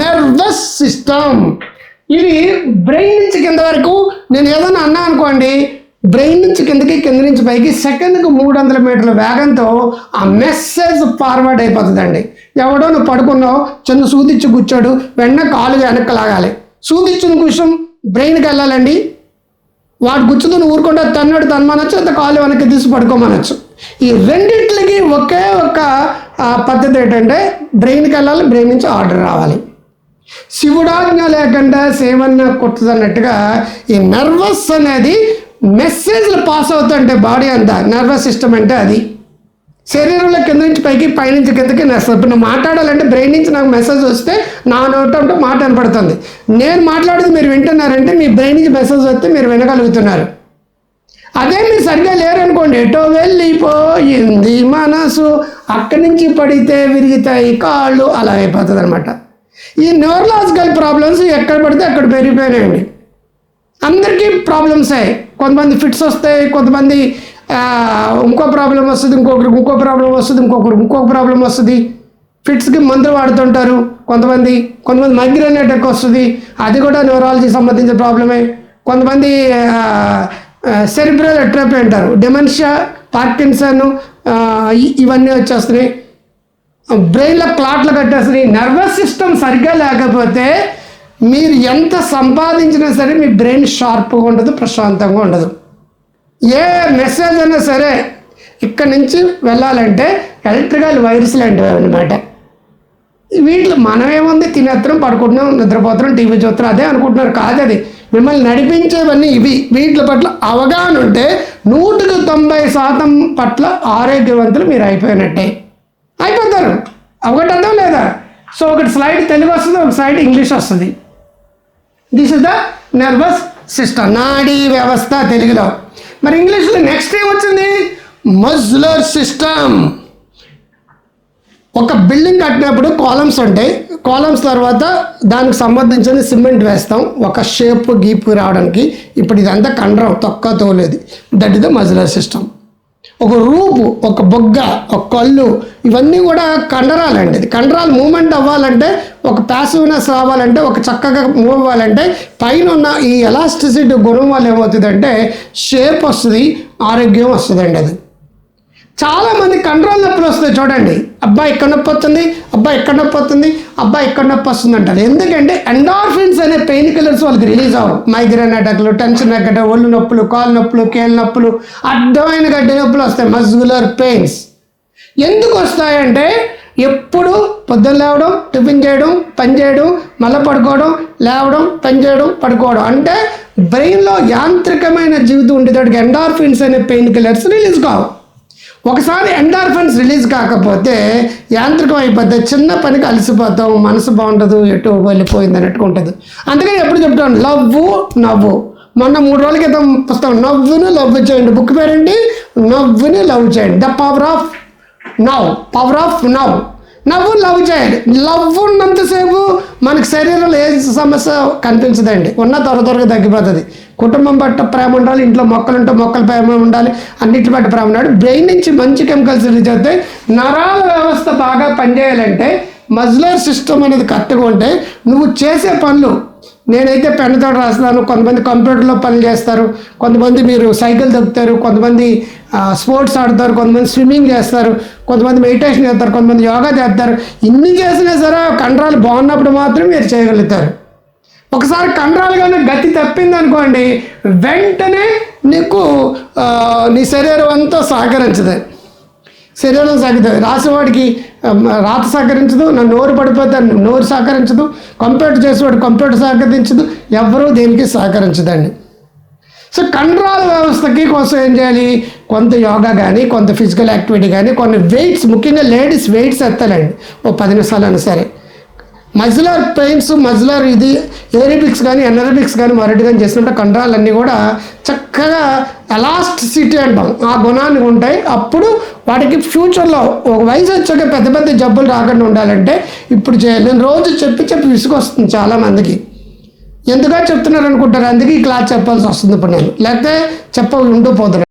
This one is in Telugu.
నర్వస్ సిస్టమ్ ఇది బ్రెయిన్ నుంచి కింద వరకు నేను ఏదైనా అన్నా అనుకోండి బ్రెయిన్ నుంచి కిందకి కింద నుంచి పైకి సెకండ్కి మూడు వందల మీటర్ల వేగంతో ఆ మెసేజ్ ఫార్వర్డ్ అయిపోతుందండి. ఎవడో నువ్వు పడుకున్నావు చిన్న సూదిచ్చి కూర్చోడు వెంటనే కాలు వెనక్కి లాగాలి సూదిచ్చిన కూర్చం బ్రెయిన్కి వెళ్ళాలండి. వాడు గుచ్చుతుని ఊరుకుంటే తన్నాడు తన్మనొచ్చు అంత కాలు వెనక్కి తీసి పడుకోమనొచ్చు. ఈ రెండింటికి ఒకే ఒక పద్ధతి ఏంటంటే బ్రెయిన్కి వెళ్ళాలి బ్రెయిన్ నుంచి ఆర్డర్ రావాలి. శివుడాజ్ఞ లేకుండా సేవన్న కొట్టదన్నట్టుగా ఈ నర్వస్ అనేది మెసేజ్లు పాస్ అవుతుంటే బాడీ అంతా నర్వస్ సిస్టమ్ అంటే అది. శరీరంలో కింద నుంచి పైకి పైనుంచి కిందకి నర్వస్. ఇప్పుడు నేను మాట్లాడాలంటే బ్రెయిన్ నుంచి నాకు మెసేజ్ వస్తే నా నోట అంటే మాట వినపడుతుంది. నేను మాట్లాడేది మీరు వింటున్నారంటే మీ బ్రెయిన్ నుంచి మెసేజ్ వస్తే మీరు వినగలుగుతున్నారు. అదే మీరు సరిగ్గా లేరనుకోండి ఎటో వెళ్ళిపోయింది మనసు. అక్కడి నుంచి పడితే విరిగితాయి కాళ్ళు అలా అయిపోతుంది అనమాట ఈ న్యూరలాజికల్ ప్రాబ్లమ్స్ ఎక్కడ పడితే అక్కడ పెరిగిపోయినాయండి. అందరికీ ప్రాబ్లమ్సే కొంతమంది ఫిట్స్ వస్తాయి కొంతమంది ఇంకో ప్రాబ్లం వస్తుంది ఇంకొకరికి ఇంకో ప్రాబ్లం వస్తుంది ఇంకొకరు ఇంకో ప్రాబ్లం వస్తుంది. ఫిట్స్కి మందులు వాడుతుంటారు. కొంతమంది కొంతమంది మైగ్రేన్ అటాక్ వస్తుంది. అది కూడా న్యూరాలజీ సంబంధించిన ప్రాబ్లమే కొంతమంది సెరిబ్రల్ అట్రాపీ అంటారు. డెమెన్షియా పార్కిన్సన్ ఇవన్నీ వచ్చేస్తున్నాయి. బ్రెయిన్లో క్లాట్లు కట్టేస్తున్నాయి నర్వస్ సిస్టమ్ సరిగ్గా లేకపోతే మీరు ఎంత సంపాదించినా సరే మీ బ్రెయిన్ షార్ప్గా ఉండదు ప్రశాంతంగా ఉండదు. ఏ మెసేజ్ అయినా సరే ఇక్కడి నుంచి వెళ్ళాలంటే ఎలక్ట్రికల్ వైర్స్ లాంటివి అనమాట వీటిలో మనమేముంది? తినేస్తున్నాం పడుకుంటున్నాం నిద్రపోతున్నాం టీవీ చూస్తున్నాం అదే అనుకుంటున్నారు. కాదు అది. మిమ్మల్ని నడిపించేవన్నీ ఇవి. వీటి పట్ల అవగాహన ఉంటే నూటికి తొంభై శాతం పట్ల ఆరోగ్యవంతులు మీరు అయిపోయినట్టే. అయిపోతారు. ఒకటి అర్థం లేదా? సో ఒకటి స్లైడ్ తెలుగు వస్తుంది ఒక స్లైడ్ ఇంగ్లీష్ వస్తుంది. This is the nervous system నాడీ వ్యవస్థ తెలుగులో. మరి ఇంగ్లీష్లో నెక్స్ట్ ఏమొచ్చింది మజ్లర్ సిస్టమ్ ఒక బిల్డింగ్ కట్టినప్పుడు కాలమ్స్ ఉంటాయి. కాలమ్స్ తర్వాత దానికి సంబంధించిన సిమెంట్ వేస్తాం. ఒక షేప్ గీపు రావడానికి. ఇప్పుడు ఇదంతా కండరం తొక్క తోలేదు. That is the muscular system ఒక రూపు ఒక బొగ్గ ఒక కళ్ళు ఇవన్నీ కూడా కండరాలండి అండి. కండరాలు మూమెంట్ అవ్వాలంటే ఒక ప్యాసివ్నెస్ రావాలంటే ఒక చక్కగా మూవ్ అవ్వాలంటే పైన ఉన్న ఈ ఎలాస్టిసిటీ గుణం వల్ల ఏమవుతుందంటే షేప్ వస్తుంది ఆరోగ్యం వస్తుందండి అది. చాలా మంది కంట్రోల్ నొప్పులు వస్తాయి చూడండి. అబ్బాయి ఇక్కడ నొప్పి వస్తుంది అబ్బాయి ఇక్కడ నొప్పి వస్తుంది అబ్బాయి ఇక్కడ నొప్పి వస్తుంది అంటారు. ఎందుకంటే ఎండార్ఫిన్స్ అనే పెయిన్ కిల్లర్స్ వాళ్ళకి రిలీజ్ అవ్వరు. మైగ్రేన్ అటాక్లు టెన్షన్ అగ్గట ఒళ్ళు నొప్పులు కాలు నొప్పులు కీళ్ళ నొప్పులు అడ్డమైన గడ్డి నొప్పులు వస్తాయి. మస్కులర్ పెయిన్స్ ఎందుకు వస్తాయంటే ఎప్పుడు పొద్దున్న లేవడం టిఫిన్ చేయడం పని చేయడం మళ్ళీ పడుకోవడం లేవడం పని చేయడం పడుకోవడం. అంటే బ్రెయిన్లో యాంత్రికమైన జీవితం ఉండేటట్టుగా ఎండార్ఫిన్స్ అనే పెయిన్ కిల్లర్స్ రిలీజ్ కావు. ఒకసారి ఎండార్ఫన్స్ రిలీజ్ కాకపోతే యాంత్రికం అయిపోతే చిన్న పనికి అలసిపోతాం మనసు బాగుండదు ఎటు వెళ్ళిపోయింది అన్నట్టుగా ఉంటుంది. అందుకని ఎప్పుడు చెప్తాను లవ్వు నవ్వు. మొన్న మూడు రోజుల క్రితం పుస్తకం నవ్వును లవ్ చేయండి. బుక్ పేరేంటి నవ్వుని లవ్ చేయండి. ద పవర్ ఆఫ్ నవ్. పవర్ ఆఫ్ నవ్. నవ్వు లవ్ చేయండి. లవ్ ఉన్నంతసేపు మనకి శరీరంలో ఏ సమస్య కనిపించదండి. ఉన్న త్వర త్వరగా తగ్గిపోతుంది. కుటుంబం పట్ల ప్రేమ ఉండాలి ఇంట్లో మొక్కలు ఉంటే మొక్కల ప్రేమ ఉండాలి అన్నిటి పట్ల ప్రేమ ఉండాలి. బ్రెయిన్ నుంచి మంచి కెమికల్స్ రిలీజ్ అవుతాయి. నరాల వ్యవస్థ బాగా పనిచేయాలంటే మజ్లర్ సిస్టమ్ అనేది కరెక్ట్గా ఉంటే నువ్వు చేసే పనులు నేనైతే పెన్నుతో రాస్తున్నాను. కొంతమంది కంప్యూటర్లో పని చేస్తారు. కొంతమంది మీరు సైకిల్ తొక్కుతారు కొంతమంది స్పోర్ట్స్ ఆడతారు. కొంతమంది స్విమ్మింగ్ చేస్తారు. కొంతమంది మెడిటేషన్ చేస్తారు. కొంతమంది యోగా చేస్తారు. ఇన్ని చేసినా సరే కండరాలు బాగున్నప్పుడు మాత్రం మీరు చేయగలుగుతారు. ఒకసారి కండరాలు కానీ గతి తప్పింది అనుకోండి వెంటనే నీకు నీ శరీరం అంతా సహకరించదు. శరీరం సాగుతుంది రాసేవాడికి రాత సహకరించదు నా నోరు పడిపోతే నోరు సహకరించదు కంప్యూటర్ చేసేవాడు కంప్యూటర్ సహకరించదు ఎవరూ దేనికి సహకరించదండి. సో కండరాల వ్యవస్థకి కోసం ఏం చేయాలి? కొంత యోగా కానీ కొంత ఫిజికల్ యాక్టివిటీ కానీ కొన్ని వెయిట్స్ ముఖ్యంగా లేడీస్ వెయిట్స్ ఎత్తాలండి. ఓ పది నిమిషాలైనా సరే. మజిలర్ పెయిన్స్ మజిలర్ ఇది ఏరిబిక్స్ కానీ ఎనరబిక్స్ కానీ మరటి కానీ చేసినట్టు కండరాలన్నీ కూడా చక్కగా ఎలాస్టిసిటీ అంటాం. ఆ గుణాన్ని ఉంటాయి. అప్పుడు వాటికి ఫ్యూచర్లో ఒక వయసు వచ్చాక పెద్ద పెద్ద జబ్బులు రాకుండా ఉండాలంటే ఇప్పుడు చేయాలి నేను రోజు చెప్పి చెప్పి విసుగొస్తుంది చాలామందికి. ఎందుగా చెప్తున్నారు అనుకుంటారు. అందుకే ఈ క్లాస్ చెప్పాల్సి వస్తుంది ఇప్పుడు నేను. లేకపోతే చెప్ప ఉండిపోతున్నాను